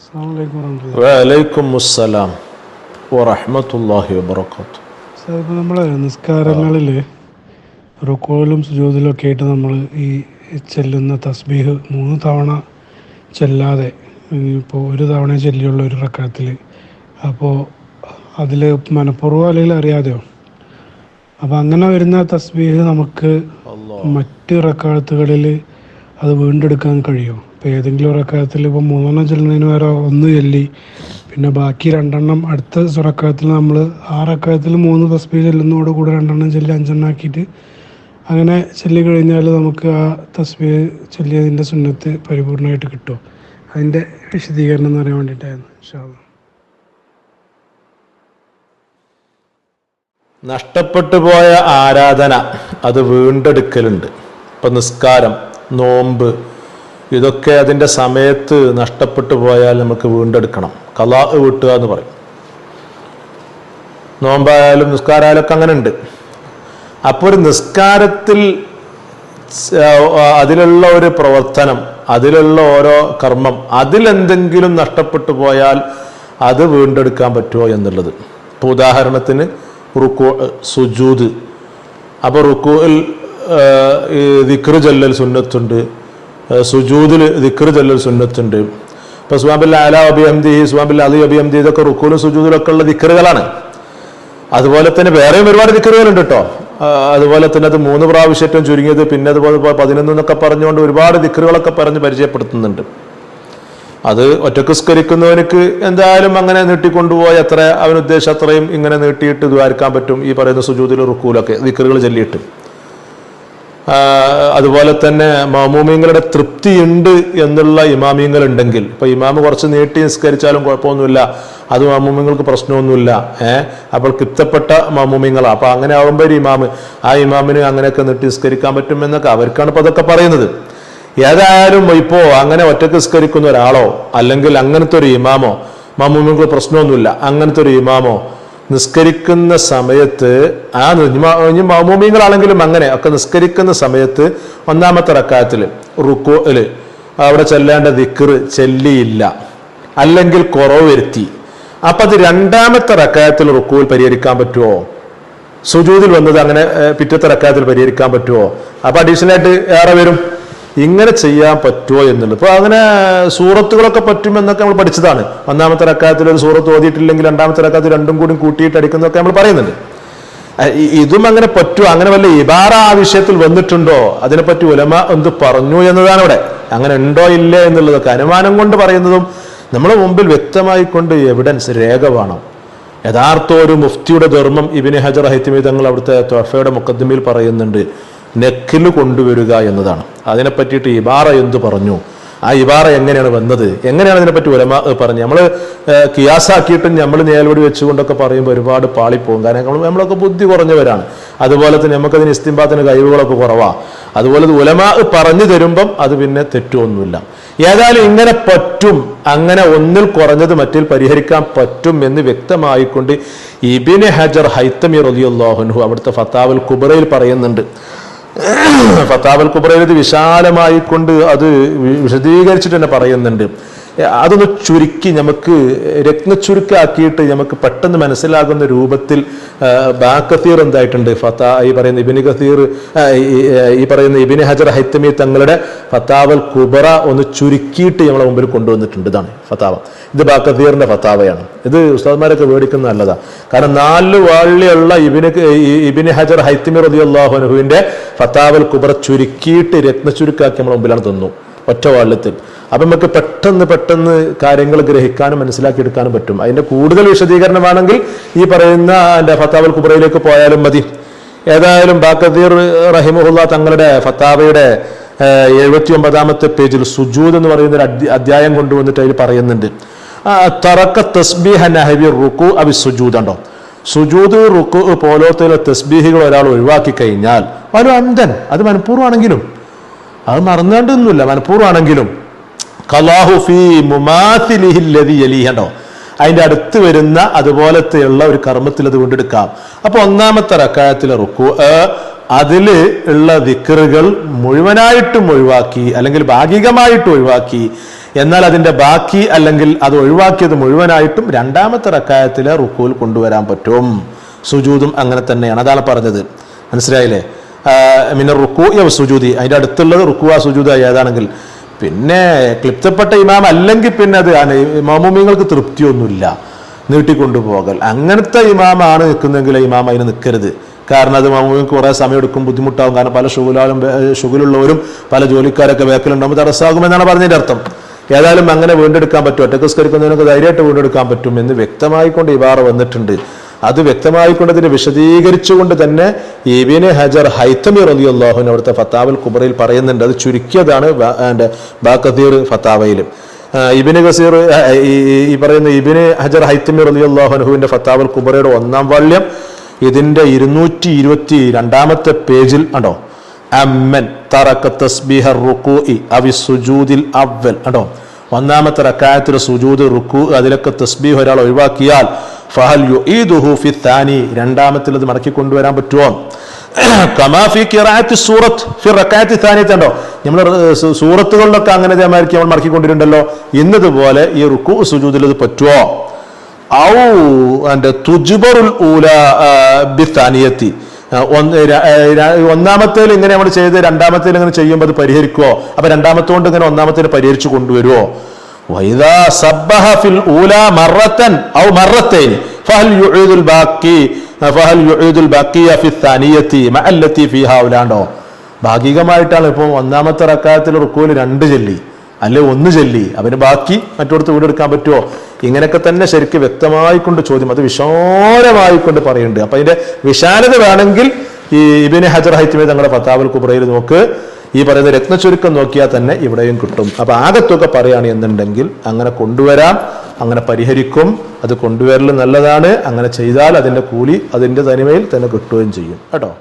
വലൈക്കും വറഹമത്തുള്ള വലൈക്കും അസ്സലാം വറഹമത്തല്ലാഹി വബർക്കാത്തു സാർ ഇപ്പോൾ നമ്മൾ നിസ്കാരങ്ങളിൽ റുക്കോയിലും സുജോതിലും ഒക്കെ ആയിട്ട് നമ്മൾ ഈ ചെല്ലുന്ന തസ്ബീഹ് മൂന്ന് തവണ ചെല്ലാതെ ഇപ്പോൾ ഒരു തവണ ചെല്ലിയുള്ള ഒരു റക്കാത്തിൽ അപ്പോൾ അതിൽ മനഃപൂർവം അല്ലെങ്കിൽ അറിയാതെയോ? അപ്പോൾ അങ്ങനെ വരുന്ന തസ്ബീഹ് നമുക്ക് മറ്റ് റക്കാത്തുകളിൽ അത് വീണ്ടെടുക്കാൻ കഴിയുമോ? ഇപ്പോൾ ഏതെങ്കിലും റക്കാത്തിൽ ഇപ്പോൾ മൂന്നെണ്ണം ചെല്ലുന്നതിന് പകരം ഒന്ന് ചെല്ലി. പിന്നെ ബാക്കി രണ്ടെണ്ണം അടുത്ത റക്കാത്തിൽ നമ്മൾ ആറക്കാലത്തിൽ മൂന്ന് തസ്ബീ ചെല്ലുന്നതോട് കൂടെ രണ്ടെണ്ണം ചെല്ലി അഞ്ചെണ്ണം ആക്കിയിട്ട് അങ്ങനെ ചെല്ലിക്കഴിഞ്ഞാൽ കഴിഞ്ഞാൽ നമുക്ക് ആ തസ്ബീ ചൊല്ലിയതിന്റെ സുന്നത്ത് പരിപൂർണമായിട്ട് കിട്ടുമോ അതിന്റെ വിശദീകരണം എന്ന് പറയാൻ വേണ്ടിയിട്ടായിരുന്നു. ഇൻഷാ അള്ളാ. നഷ്ടപ്പെട്ടു പോയ ആരാധന അത് വീണ്ടെടുക്കലുണ്ട്. ഇപ്പം നിസ്കാരം നോമ്പ് ഇതൊക്കെ അതിന്റെ സമയത്ത് നഷ്ടപ്പെട്ടു പോയാൽ നമുക്ക് വീണ്ടെടുക്കണം. കലാ വീട്ടുക എന്ന് പറയും. നോമ്പായാലും നിസ്കാരമായാലും ഒക്കെ അങ്ങനെ ഉണ്ട് അപ്പോൾ ഒരു നിസ്കാരത്തിൽ അതിലുള്ള ഒരു പ്രവർത്തനം അതിലുള്ള ഓരോ കർമ്മം അതിലെന്തെങ്കിലും നഷ്ടപ്പെട്ടു പോയാൽ അത് വീണ്ടെടുക്കാൻ പറ്റുമോ എന്നുള്ളത്. ഇപ്പോൾ ഉദാഹരണത്തിന് റുക്കു സുജൂദ്. അപ്പോൾ ഈ ദിക്ർ ജല്ലൽ സുന്നത്തുണ്ട്. സുജൂദിൽ ദിക്ർ ജല്ലൽ സുന്നത്തുണ്ട്. ഇപ്പോൾ സുബാബിൽ അല അബിഹംദി സുബാബിൽ അലി അബിഹംദി ഇതൊക്കെ റുക്കൂലും സുജൂദിലൊക്കെ ഉള്ള ദിക്റുകളാണ്. അതുപോലെ തന്നെ വേറെയും ഒരുപാട് ദിക്കറുകളുണ്ട് കേട്ടോ അതുപോലെ തന്നെ അത് മൂന്ന് പ്രാവശ്യം ചുരുങ്ങിയത് പിന്നെ അതുപോലെ ഇപ്പൊ പതിനൊന്ന് എന്നൊക്കെ പറഞ്ഞുകൊണ്ട് ഒരുപാട് ദിക്കറുകളൊക്കെ പറഞ്ഞ് പരിചയപ്പെടുത്തുന്നുണ്ട്. അത് ഒറ്റയ്ക്ക് സ്കരിക്കുന്നവനക്ക് എന്തായാലും അങ്ങനെ നീട്ടിക്കൊണ്ടുപോയി എത്ര അവൻ ഉദ്ദേശം അത്രയും ഇങ്ങനെ നീട്ടിയിട്ട് ദ്വാരിക്കാൻ പറ്റും ഈ പറയുന്ന സുജൂതിൽ റുക്കൂലൊക്കെ ദിക്കറുകൾ ചൊല്ലിയിട്ട്. അതുപോലെ തന്നെ മാമൂമിങ്ങളുടെ തൃപ്തിയുണ്ട് എന്നുള്ള ഇമാമിയങ്ങൾ ഉണ്ടെങ്കിൽ ഇപ്പൊ ഇമാമ് കുറച്ച് നീട്ടി നിസ്കരിച്ചാലും കുഴപ്പമൊന്നുമില്ല. അത് മാമൂമിങ്ങൾക്ക് പ്രശ്നമൊന്നുമില്ല. ഏഹ് അപ്പോൾ കിത്തപ്പെട്ട മാമൂമിങ്ങളാണ് അപ്പൊ അങ്ങനെ ആകുമ്പോൾ ഇമാമ് ആ ഇമാമിന് അങ്ങനെയൊക്കെ നീട്ടി നിസ്കരിക്കാൻ പറ്റും എന്നൊക്കെ അവർക്കാണ് ഇപ്പൊ അതൊക്കെ പറയുന്നത്. ഏതായാലും ഇപ്പോ അങ്ങനെ ഒറ്റയ്ക്ക് നിസ്കരിക്കുന്ന ഒരാളോ അല്ലെങ്കിൽ അങ്ങനത്തെ ഒരു ഇമാമോ മാമൂമിങ്ങൾക്ക് പ്രശ്നമൊന്നുമില്ല. അങ്ങനത്തെ ഒരു ഇമാമോ നിസ്കരിക്കുന്ന സമയത്ത് ആ ഇനി അങ്ങനെ ഒക്കെ നിസ്കരിക്കുന്ന സമയത്ത് ഒന്നാമത്തെ റക്കായത്തിൽ റുക്കോൽ അവിടെ ചെല്ലേണ്ട ദിക്കറ് ചെല്ലിയില്ല അല്ലെങ്കിൽ കുറവ് വരുത്തി. അപ്പൊ അത് രണ്ടാമത്തെ റക്കായത്തിൽ റുക്കുവിൽ പരിഹരിക്കാൻ പറ്റുമോ സുജൂതിൽ വന്നത് അങ്ങനെ പിറ്റത്തെ റക്കായത്തിൽ പരിഹരിക്കാൻ പറ്റുമോ അപ്പൊ അഡീഷണൽ ആയിട്ട് ഏറെ വരും? ഇങ്ങനെ ചെയ്യാൻ പറ്റുമോ എന്നുള്ളത്. ഇപ്പൊ അങ്ങനെ സൂറത്തുകളൊക്കെ പറ്റുമെന്നൊക്കെ നമ്മൾ പഠിച്ചതാണ്. ഒന്നാമത്തെ റക്കായത്തിൽ ഒരു സൂറത്ത് ഓതിയിട്ടില്ലെങ്കിൽ രണ്ടാമത്തെ റക്കായത്തിൽ രണ്ടും കൂടി കൂട്ടിയിട്ട് അടിക്കുന്നതൊക്കെ നമ്മൾ പറയുന്നുണ്ട്. ഇതും അങ്ങനെ പറ്റുമോ? അങ്ങനെ വല്ല ഇബാറ ആ വിഷയത്തിൽ വന്നിട്ടുണ്ടോ? അതിനെപ്പറ്റി ഉലമ എന്ത് പറഞ്ഞു എന്നതാണ് ഇവിടെ. അങ്ങനെ ഉണ്ടോ ഇല്ലേ എന്നുള്ളതൊക്കെ അനുമാനം കൊണ്ട് പറയുന്നതും നമ്മുടെ മുമ്പിൽ വ്യക്തമായി കൊണ്ട് എവിഡൻസ് രേഖ വേണം. യഥാർത്ഥ ഒരു മുഫ്തിയുടെ ധർമ്മം ഇബിന് ഹജർ ഹൈത്തിമി തങ്ങൾ അവിടുത്തെ തൊഫയുടെ മുക്കദ്മയിൽ പറയുന്നുണ്ട്. നെക്കിൽ കൊണ്ടുവരിക എന്നതാണ്. അതിനെ പറ്റിയിട്ട് ഇബാറ എന്ത് പറഞ്ഞു? ആ ഇബാറ എങ്ങനെയാണ് വന്നത്? എങ്ങനെയാണ് ഇതിനെപ്പറ്റി ഉലമ പറഞ്ഞു നമ്മൾ കിയാസാക്കിയിട്ടും നമ്മൾ നേൽവടി വെച്ചുകൊണ്ടൊക്കെ പറയുമ്പോൾ ഒരുപാട് പാളിപ്പോകും കാരണം നമ്മൾ നമ്മളൊക്കെ ബുദ്ധി കുറഞ്ഞവരാണ്. അതുപോലെ തന്നെ നമുക്കതിന് ഇസ്തിംബാത്തിന് കഴിവുകളൊക്കെ കുറവാ. അതുപോലെ ഉലമാ പറഞ്ഞു തരുമ്പം അത് പിന്നെ തെറ്റൊന്നുമില്ല. ഏതായാലും ഇങ്ങനെ പറ്റും അങ്ങനെ ഒന്നിൽ കുറഞ്ഞത് മറ്റിൽ പരിഹരിക്കാൻ പറ്റും എന്ന് വ്യക്തമായിക്കൊണ്ട് ഇബിന് ഹജർ ഹൈത്തമി റലിയുള്ളാഹുൻഹു അവിടുത്തെ ഫത്താവൽ കുബറയിൽ പറയുന്നുണ്ട്. ഫത്താവൽ കുബ്രയിൽ ഇത് വിശാലമായിക്കൊണ്ട് അത് വിശദീകരിച്ചിട്ട് തന്നെ പറയുന്നുണ്ട്. അതൊന്ന് ചുരുക്കി നമുക്ക് രത്നച്ചുരുക്കാക്കിയിട്ട് നമുക്ക് പെട്ടെന്ന് മനസ്സിലാകുന്ന രൂപത്തിൽ ബാക്കത്തീർ എന്തായിട്ടുണ്ട്? ഫത്ത ഈ പറയുന്ന ഇബിന് കത്തീർ ഈ- പറയുന്ന ഇബിന് ഹജർ ഹൈത്തമി തങ്ങളുടെ ഫത്താവൽ കുബറ ഒന്ന് ചുരുക്കിയിട്ട് നമ്മളെ മുമ്പിൽ കൊണ്ടുവന്നിട്ടുണ്ട്. ഇതാണ് ഫത്താവ. ഇത് ബാക്കത്തീറിന്റെ ഫത്താവയാണ്. ഇത് ഉസ്താദ്മാരൊക്കെ മേടിക്കുന്ന നല്ലതാ. കാരണം നാല് വാളിയുള്ള ഇബിന് ഇബിന് ഹജർ ഹൈത്തിമി അള്ളാഹുനുഹുവിന്റെ ഫത്താവൽ കുബറ ചുരുക്കിയിട്ട് രത്നച്ചുരുക്കാക്കി നമ്മളെ മുമ്പിലാണ് തന്നു. ഒറ്റ അപ്പം നമുക്ക് പെട്ടെന്ന് പെട്ടെന്ന് കാര്യങ്ങൾ ഗ്രഹിക്കാനും മനസ്സിലാക്കിയെടുക്കാനും പറ്റും. അതിന്റെ കൂടുതൽ വിശദീകരണമാണെങ്കിൽ ഈ പറയുന്ന എന്റെ ഫത്താവൽ കുബ്രയിലേക്ക് പോയാലും മതി. ഏതായാലും ബാക്കദീർ റഹിമുല്ല തങ്ങളുടെ ഫത്താവയുടെ എഴുപത്തി ഒമ്പതാമത്തെ പേജിൽ സുജൂദ് എന്ന് പറയുന്ന ഒരു അധ്യായം കൊണ്ടുവന്നിട്ട് അതിൽ പറയുന്നുണ്ട്. തറക്ക തസ്ബീഹ നഹബി റുക്കു അവി സുജൂദ് ഉണ്ടോ? സുജൂദ് റുക്കു പോലത്തെ തസ്ബീഹികൾ ഒരാൾ ഒഴിവാക്കി കഴിഞ്ഞാൽ ഒരു അന്തൻ അത് മനഃപൂർവമാണെങ്കിലും. അത് മറന്നുകൊണ്ടൊന്നുമില്ല. മനഃപൂർവമാണെങ്കിലും കലാഹു അതിന്റെ അടുത്ത് വരുന്ന അതുപോലത്തെയുള്ള ഒരു കർമ്മത്തിൽ അത് കൊണ്ടെടുക്കാം. അപ്പൊ ഒന്നാമത്തെ റക്കായത്തിലെ റുക്കു അതിൽ ഉള്ള ദിക്കറുകൾ മുഴുവനായിട്ടും ഒഴിവാക്കി അല്ലെങ്കിൽ ഭാഗികമായിട്ട് ഒഴിവാക്കി. എന്നാൽ അതിന്റെ ബാക്കി അല്ലെങ്കിൽ അത് ഒഴിവാക്കിയത് മുഴുവനായിട്ടും രണ്ടാമത്തെ റക്കായത്തിലെ റുക്കുവിൽ കൊണ്ടുവരാൻ പറ്റും. സുജൂതും അങ്ങനെ തന്നെയാണ്. അതാണ് പറഞ്ഞത്. മനസ്സിലായില്ലേ? പിന്നെ റുക്കു സുജൂതി അതിന്റെ അടുത്തുള്ളത് റുക്കുവ സുജൂത ഏതാണെങ്കിൽ. പിന്നെ ക്ലിപ്തപ്പെട്ട ഇമാം അല്ലെങ്കിൽ പിന്നെ അത് മാമൂമിങ്ങൾക്ക് തൃപ്തിയൊന്നുമില്ല. നീട്ടിക്കൊണ്ടുപോകൽ. അങ്ങനത്തെ ഇമാമാണ് നിൽക്കുന്നതെങ്കിൽ ഇമാം അതിന് നിൽക്കരുത്. കാരണം അത് മാമൂമിക്ക് കുറേ സമയം എടുക്കും ബുദ്ധിമുട്ടാകും കാരണം പല ഷുഗലാലും ഷുഗലുള്ളവരും പല ജോലിക്കാരൊക്കെ വേക്കലുണ്ടാകുമ്പോൾ തടസ്സമാകുമെന്നാണ് പറഞ്ഞതിന്റെ അർത്ഥം. ഏതായാലും അങ്ങനെ വീണ്ടെടുക്കാൻ പറ്റും. ഒറ്റക്കസ്കരിക്കുന്നതിനൊക്കെ ധൈര്യമായിട്ട് വീണ്ടെടുക്കാൻ പറ്റും എന്ന് വ്യക്തമായിക്കൊണ്ട് ഇവാറ വന്നിട്ടുണ്ട്. അത് വ്യക്തമായിക്കൊണ്ട് വിശദീകരിച്ചുകൊണ്ട് തന്നെ ഇബിന് ഹജർ ഹൈത്തമി റലി അള്ളാഹുൻ അവിടുത്തെ ഫത്താവൽ കുബറയിൽ പറയുന്നുണ്ട്. അത് ചുരുക്കിയതാണ് ബാക്കത്തീർ ഫത്താവയിലും. ഇബിന് ഗസീർ ഈ പറയുന്ന ഇബിന് ഹജർ ഹൈത്തമി റലി അള്ളാഹുനഹുവിന്റെ ഫത്താവൽ കുബറയുടെ ഒന്നാം വാല്യം ഇതിന്റെ ഇരുന്നൂറ്റി ഇരുപത്തി രണ്ടാമത്തെ പേജിൽ ഉണ്ടോ? അമ്മൻ തറക്ക തസ്ബിഹർ റുക്കൂഇ അവി സുജൂദിൽ അവൽ ഉണ്ടോ? ഒന്നാമത്തെ റക്കായത്തിൽ സുജൂദ് റുക്കു അതിലൊക്കെ തസ്ബീഹ് ഒരാൾ ഒഴിവാക്കിയാൽ ഫഹൽ യുഈദുഹു ഫി താനി രണ്ടാമത്തിലത് മടക്കി കൊണ്ടുവരാൻ പറ്റുമോ? കമാ ഫി ഖിറാഅത്തി സൂറത്ത് ഫിർ നമ്മൾ സൂറത്തുകളിലൊക്കെ അങ്ങനെ ഇതേമാതിരിക്കും നമ്മൾ മടക്കിക്കൊണ്ടിരുന്നുണ്ടല്ലോ ഇന്നതുപോലെ ഈ റുക്കു സുജൂദിൽ ഇത് പറ്റുമോ? ഔ എന്റെ തുജുബറുൽ ഊല ബിത്താനിയത്തി ഒന്നാമത്തേൽ ഇങ്ങനെ നമ്മൾ ചെയ്ത് രണ്ടാമത്തേൽ ഇങ്ങനെ ചെയ്യുമ്പോൾ അത് പരിഹരിക്കുവോ? അപ്പൊ രണ്ടാമത്തെ കൊണ്ട് ഇങ്ങനെ ഒന്നാമത്തേൽ പരിഹരിച്ചു കൊണ്ടുവരുമോ ഉലാണ്ടോ. ഭാഗികമായിട്ടാണ് ഇപ്പം ഒന്നാമത്തെ റക്കായത്തിൽ റുക്കൂൽ രണ്ട് ചെല്ലി അല്ലെ ഒന്ന് ചെല്ലി. അവന് ബാക്കി മറ്റോടത്ത് വീടെടുക്കാൻ പറ്റുമോ ഇങ്ങനെയൊക്കെ തന്നെ ശരിക്ക് വ്യക്തമായി കൊണ്ട് ചോദ്യം അത് വിശാലമായി കൊണ്ട് പറയുന്നുണ്ട്. അപ്പൊ അതിന്റെ വിശാലത വേണമെങ്കിൽ ഈ ഇബിന് ഹജർ ഹൈത്തിമേ തങ്ങളുടെ പത്താവൽ കുബ്രയിൽ നോക്ക്. ഈ പറയുന്ന രത്നചുരുക്കം നോക്കിയാൽ തന്നെ ഇവിടെയും കിട്ടും. അപ്പൊ ആകത്തൊക്കെ പറയുകയാണ് എന്നുണ്ടെങ്കിൽ അങ്ങനെ കൊണ്ടുവരാം അങ്ങനെ പരിഹരിക്കും അത് കൊണ്ടുവരൽ നല്ലതാണ് അങ്ങനെ ചെയ്താൽ അതിന്റെ കൂലി അതിന്റെ തനിമയിൽ തന്നെ കിട്ടുകയും ചെയ്യും. കേട്ടോ?